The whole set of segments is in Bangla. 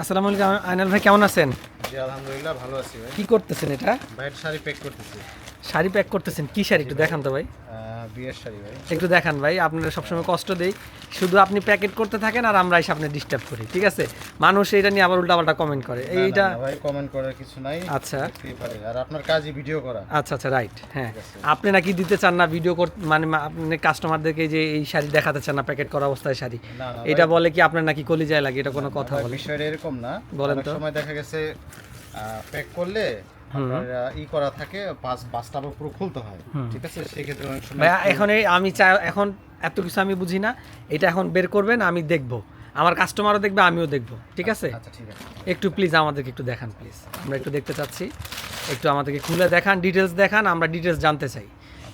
আসসালামু আলাইকুম আয়নাল ভাই কেমন আছেন? জি আলহামদুলিল্লাহ ভালো আছি ভাই। কি করতেছেন এটা? ভাই শাড়ি প্যাক করতেছি। শাড়ি প্যাক করতেছেন কি শাড়ি একটু দেখান তো ভাই। বিয়ের শাড়ি ভাই। একটু দেখান ভাই আপনারা সবসময় কষ্ট দেই। শুধু আপনি প্যাকেট করতে থাকেন আর আমরা এসে আপনি ডিস্টার্ব করি ঠিক আছে? মানুষ এটা নিয়ে আবার উল্টাপাল্টা কমেন্ট করে। এইটা ভাই কমেন্ট করার কিছু নাই। আচ্ছা। আর আপনার কাজই ভিডিও করা। আচ্ছা আচ্ছা রাইট হ্যাঁ। আপনি নাকি দিতে চান না ভিডিও করতে মানে আপনি কাস্টমারদেরকে যে এই শাড়ি দেখাতে চান না প্যাকেট করা অবস্থায় শাড়ি? এটা বলে কি আপনার নাকি কলিজায় লাগে? এটা কোনো কথা বলে বিষয়টা এরকম না। বলেন তো। সময় দেখা গেছে প্যাক করলে ই করা থাকে পাঁচটা আবার পুরো খুলতে হয়। ঠিক আছে? সেক্ষেত্রে অনেক সময় এখন আমি চাই এখন এত কিছু আমি বুঝি না। এটা এখন বের করবেন আমি দেখব। আমার কাস্টমারও দেখবে আমিও দেখব। ঠিক আছে? আচ্ছা ঠিক আছে। একটু প্লিজ আমাদেরকে একটু দেখান প্লিজ আমরা একটু দেখতে চাচ্ছি। একটু আমাদেরকে খুলে দেখান ডিটেলস দেখান আমরা ডিটেলস জানতে চাই।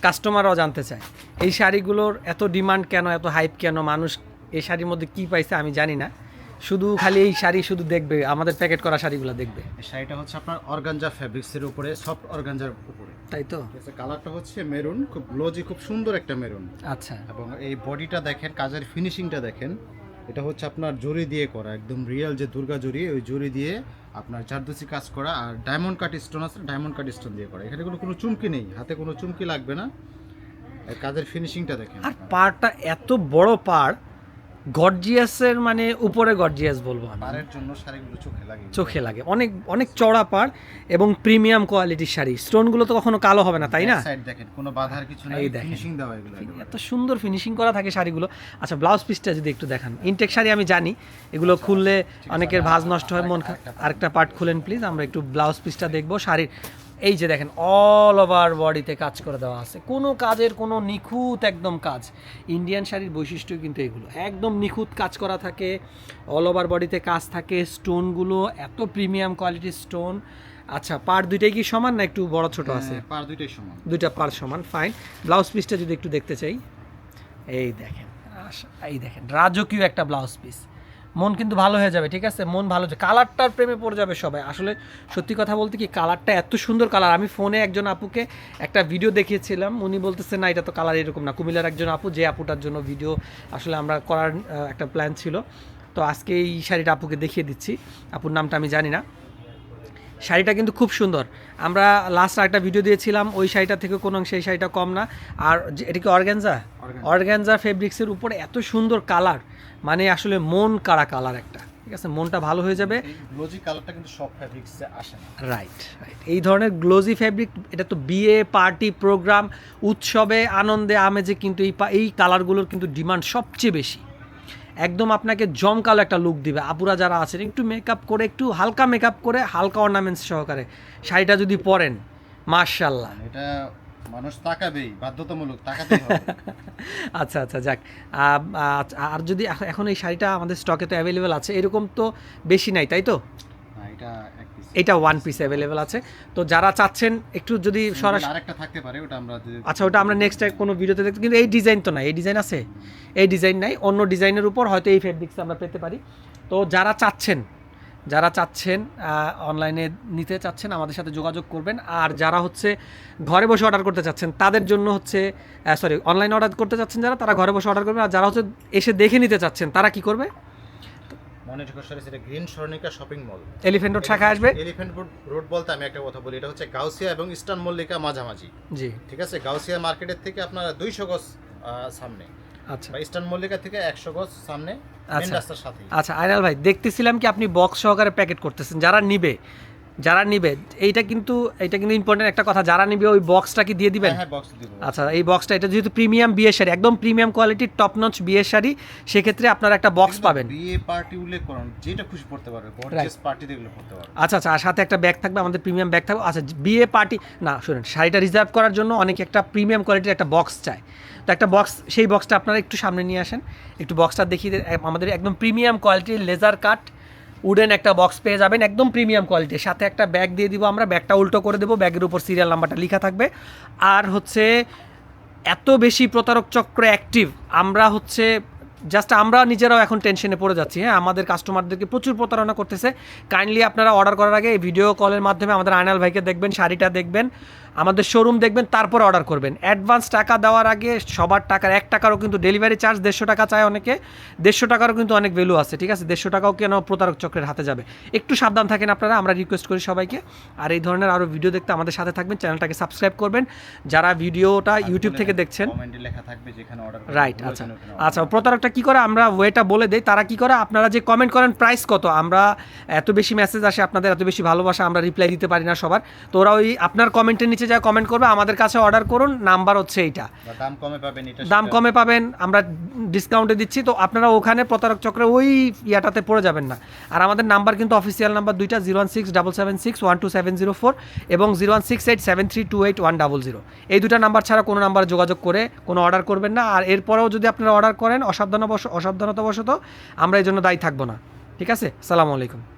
কাস্টমারও জানতে চায়। এই শাড়িগুলোর এত ডিমান্ড কেন এত হাইপ কেন মানুষ এই শাড়ির মধ্যে কি পাইছে আমি জানি না। শুধু খালি এই শাড়ি শুধু দেখবে আমাদের প্যাকেট করা শাড়িগুলো দেখবে। শাড়িটা হচ্ছে আপনার অর্গানজা ফ্যাব্রিক্সের উপরে সফট অর্গানজার উপরে। তাই তো? কালারটা হচ্ছে মেরুন খুব গ্লোজি খুব সুন্দর একটা মেরুন আচ্ছা। এবং এই বডিটা দেখেন কাজের ফিনিশিংটা দেখেন এটা হচ্ছে আপনার জরি দিয়ে করা একদম রিয়েল যে দুর্গা জরি ওই জরি দিয়ে আপনার চারদুসি কাজ করা আর ডায়মন্ড কাট স্টোন আছে ডায়মন্ড কাট স্টোন দিয়ে করা। এখানে কোনো কোনো চুমকি নেই হাতে কোনো চুমকি লাগবে না। কাজের ফিনিশিংটা দেখেন। আর পাড়টা এত বড় পাড় গর্জিয়াসের মানে উপরে গর্জিয়াস বলব আমি। পাড়ের জন্য শাড়িগুলো চোখে লাগে। চোখে লাগে। অনেক অনেক চড়া পাড় এবং প্রিমিয়াম কোয়ালিটির শাড়ি। স্টোনগুলো তো কখনো কালো হবে না তাই না? সাইড দেখেন কোনো বাধার কিছু নেই। ফিনিশিং দেওয়া এগুলো এত সুন্দর ফিনিশিং করা থাকে শাড়িগুলো। আচ্ছা ব্লাউজ পিসটা যদি একটু দেখান। ইনটেক শাড়ি আমি জানি এগুলো খুললে অনেকের ভাজ নষ্ট হয় মন আরেকটা পার্ট খুলেন প্লিজ আমরা একটু ব্লাউজ পিসটা দেখব। শাড়ির এই যে দেখেন অল ওভার বডিতে কাজ করে দেওয়া আছে। কোনো কাজের কোনো নিখুঁত একদম কাজ। ইন্ডিয়ান শাড়ির বৈশিষ্ট্য কিন্তু এগুলো। একদম নিখুঁত কাজ করা থাকে অল ওভার বডিতে কাজ থাকে স্টোনগুলো এত প্রিমিয়াম কোয়ালিটির স্টোন আচ্ছা পার দুইটাই কি সমান না একটু বড় ছোট আছে? হ্যাঁ, পাড় দুইটাই সমান। দুইটা পার সমান ফাইন ব্লাউজ পিসটা যদি একটু দেখতে চাই এই দেখেন আস- এই দেখেন রাজকীয় একটা ব্লাউজ পিস মন কিন্তু ভালো হয়ে যাবে ঠিক আছে? মন ভালো কালারটার প্রেমে পড়ে যাবে সবাই। আসলে সত্যি কথা বলতে কি কালারটা এত সুন্দর কালার। আমি ফোনে একজন আপুকে একটা ভিডিও দেখিয়েছিলাম। উনি বলতেছে না এটা তো কালার এরকম না। কুমিল্লার একজন আপু যে আপুটার জন্য ভিডিও আসলে আমরা করার একটা প্ল্যান ছিল। তো আজকে এই শাড়িটা আপুকে দেখিয়ে দিচ্ছি। আপুর নামটা আমি জানি না। শাড়িটা কিন্তু খুব সুন্দর। আমরা লাস্ট একটা ভিডিও দিয়েছিলাম। ওই শাড়িটা থেকে কোনো অংশে এই শাড়িটা কম না। আর যে- এটা কি অর্গ্যানজা। অর্গ্যানজা ফেব্রিক্সের উপরে এত সুন্দর কালার। মানে আসলে মন কারা কালার একটা ঠিক আছে? মনটা ভালো হয়ে যাবে। গ্লোজি কালারটা কিন্তু সব ফ্যাব্রিক্সে আসে না। রাইট রাইট এই ধরনের গ্লোজি ফ্যাব্রিক এটা তো বিয়ে পার্টি প্রোগ্রাম উৎসবে আনন্দে আমেজে কিন্তু এই এই কালারগুলোর কিন্তু ডিমান্ড সবচেয়ে বেশি। একদম আপনাকে জমকালো একটা লুক দিবে। আপুরা যারা আছেন একটু মেকআপ করে একটু হালকা মেকআপ করে হালকা অর্নামেন্টস সহকারে শাড়িটা যদি পরেন মার্শাল্লাহ এটা মানুষ তাকাবেই বাধ্যতামূলক তাকাতেই হবে। আচ্ছা আচ্ছা যাক। আচ্ছা, আর যদি এখ- এখন এই শাড়িটা আমাদের স্টকে তো অ্যাভেলেবেল আছে এরকম তো বেশি নাই তাই তো? না, এটা এক পিস এটা ওয়ান পিস অ্যাভেলেবেল আছে। তো যারা চাচ্ছেন একটু যদি সরাসরি আরেকটা থাকতে পারে ওটা আমরা আচ্ছা ওটা আমরা নেক্সট টাইম কোনো ভিডিওতে দেখতে কিন্তু এই ডিজাইন তো নাই এই ডিজাইন আছে। এই ডিজাইন নাই অন্য ডিজাইনের উপর হয়তো এই ফেব্রিক্স আমরা পেতে পারি। তো যারা চাচ্ছেন যারা চাচ্ছেন অনলাইনে নিতে চাচ্ছেন আমাদের সাথে যোগাযোগ করবেন। আর যারা হচ্ছে ঘরে বসে অর্ডার করতে চাচ্ছেন তাদের জন্য হচ্ছে সরি অনলাইনে অর্ডার করতে চাচ্ছেন যারা তারা ঘরে বসে অর্ডার করবেন। আর যারা হচ্ছে এসে দেখে নিতে চাচ্ছেন তারা কি করবে? Green Swarnika shopping mall elephant road শাখায় আসবে। এলিফ্যান্ট রোড বলতে আমি একটা কথা বলি এটা হচ্ছে গাউসিয়া এবং ইস্টার্ন মল্লিকা মাঝামাঝি। জি। ঠিক আছে? গাউসিয়া মার্কেটের থেকে আপনারা দুইশো গজ সামনে। আচ্ছা। ইস্টার্ন মল্লিকা থেকে একশো গজ সামনে আচ্ছা। রাস্তার সাথে আচ্ছা আইনাল ভাই দেখতেছিলাম কি আপনি বক্স সহকারে প্যাকেট করতেছেন? যারা নিবে যারা নিবে এইটা কিন্তু এটা কিন্তু ইম্পর্টেন্ট একটা কথা যারা নিবে ওই বক্সটা কি দিয়ে দিবেন? হ্যাঁ বক্স দিব। আচ্ছা এই বক্সটা এটা যেহেতু প্রিমিয়াম বিয়ের শাড়ি একদম প্রিমিয়াম কোয়ালিটির টপ নচ বিয়ের শাড়ি সেক্ষেত্রে আপনারা একটা বক্স পাবেন। বিয়ে পার্টি উল্লেখ করুন যেটা খুশি পড়তে পারবে গর্জিয়াস পার্টি দেখলে পড়তে পারবে। আচ্ছা আচ্ছা আর সাথে একটা ব্যাগ থাকবে আমাদের প্রিমিয়াম ব্যাগ থাকবে। আচ্ছা বিয়ে পার্টি না শুনুন শাড়িটা রিজার্ভ করার জন্য অনেকে একটা প্রিমিয়াম কোয়ালিটির একটা বক্স চায়। তো একটা বক্স সেই বক্সটা আপনারা একটু সামনে নিয়ে আসেন একটু বক্সটা দেখিয়ে আমাদের একদম প্রিমিয়াম কোয়ালিটির লেজার কাট উডেন একটা বক্স পেয়ে যাবেন একদম প্রিমিয়াম কোয়ালিটির সাথে একটা ব্যাগ দিয়ে দিব আমরা ব্যাগটা উল্টো করে দেবো ব্যাগের উপর সিরিয়াল নাম্বারটা লেখা থাকবে। আর হচ্ছে, এত বেশি প্রতারক চক্র অ্যাক্টিভ আমরা হচ্ছে জাস্ট আমরা নিজেরাও এখন টেনশনে পড়ে যাচ্ছি। হ্যাঁ আমাদের কাস্টমারদেরকে প্রচুর প্রতারণা করতেছে। কাইন্ডলি আপনারা অর্ডার করার আগে এই ভিডিও কলের মাধ্যমে আমাদের আয়নাল ভাইকে দেখবেন শাড়িটা দেখবেন আমাদের শোরুম দেখবেন তারপর অর্ডার করবেন। অ্যাডভান্স টাকা দেওয়ার আগে সবার টাকার এক টাকারও কিন্তু ডেলিভারি চার্জ দেড়শো টাকা চায় অনেকে। দেড়শো টাকারও কিন্তু অনেক ভ্যালু আছে ঠিক আছে? দেড়শো টাকাও কেন প্রতারক চক্রের হাতে যাবে? একটু সাবধান থাকেন আপনারা আমরা রিকোয়েস্ট করি সবাইকে। আর এই ধরনের আরও ভিডিও দেখতে আমাদের সাথে থাকবেন চ্যানেলটাকে সাবস্ক্রাইব করবেন। যারা ভিডিওটা ইউটিউব থেকে দেখছেন রাইট আচ্ছা। আচ্ছা প্রতারকটা কি করে? আমরা ওয়েটা বলে দেই। তারা কি করে? আপনারা যে কমেন্ট করেন প্রাইস কত? আমরা এত বেশি মেসেজ আসে আপনাদের এত বেশি ভালোবাসা আমরা রিপ্লাই দিতে পারি না সবার। তো ওরা ওই আপনার কমেন্টের নিচে যা কমেন্ট করবে আমাদের কাছে অর্ডার করুন নাম্বার হচ্ছে এইটা। দাম কমে পাবেন এটা দাম কমে পাবেন আমরা ডিসকাউন্টে দিচ্ছি। তো আপনারা ওখানে প্রতারক চক্রে ওই ইয়াটাতে পড়ে যাবেন না। আর আমাদের নাম্বার কিন্তু অফিসিয়াল নাম্বার দুইটা zero one six double seven six one two seven zero four এবং zero one six eight seven three two eight one double zero এই দুটো নাম্বার ছাড়া কোনো নাম্বারে যোগাযোগ করে কোনো অর্ডার করবেন না। আর এরপরেও যদি আপনারা অর্ডার করেন অসাবধানবশ অসাবধানতাবশত আমরা এই জন্য দায়ী থাকব না। ঠিক আছে? সালামু আলাইকুম।